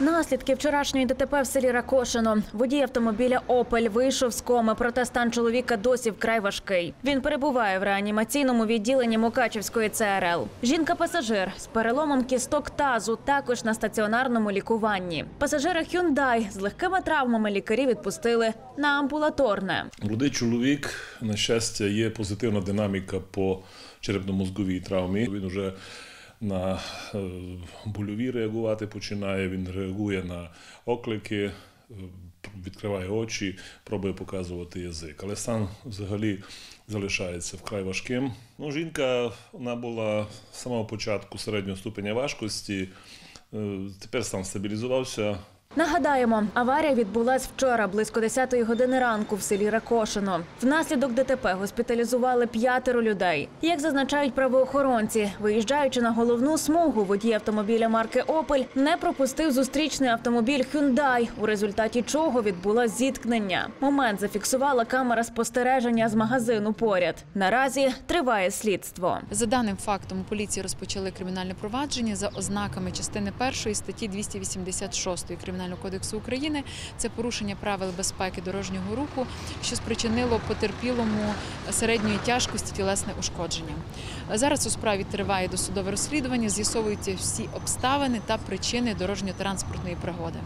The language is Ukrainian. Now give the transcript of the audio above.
Наслідки вчорашньої ДТП в селі Ракошино. Водій автомобіля Опель вийшов з коми, проте стан чоловіка досі вкрай важкий. Він перебуває в реанімаційному відділенні Мукачівської ЦРЛ. Жінка-пасажир з переломом кісток тазу також на стаціонарному лікуванні. Пасажира Hyundai з легкими травмами лікарі відпустили на амбулаторне. Молодий чоловік, на щастя, є позитивна динаміка по черепно-мозговій травмі. Він вже на е, больові реагувати починає, він реагує на оклики, е, відкриває очі, пробує показувати язик. Але стан взагалі залишається вкрай важким. Ну, жінка вона була з самого початку середнього ступеня важкості. Е, Тепер стан стабілізувався. Нагадаємо, аварія відбулась вчора близько 10-ї години ранку в селі Ракошино. Внаслідок ДТП госпіталізували п'ятеро людей. Як зазначають правоохоронці, виїжджаючи на головну смугу, водій автомобіля марки Опель не пропустив зустрічний автомобіль Hyundai, у результаті чого відбулось зіткнення. Момент зафіксувала камера спостереження з магазину поряд. Наразі триває слідство. За даним фактом поліції розпочали кримінальне провадження за ознаками частини першої статті 286 Кримінального кодексу України. Це порушення правил безпеки дорожнього руху, що спричинило потерпілому середньої тяжкості тілесне ушкодження. Зараз у справі триває досудове розслідування, з'ясовуються всі обставини та причини дорожньо-транспортної пригоди.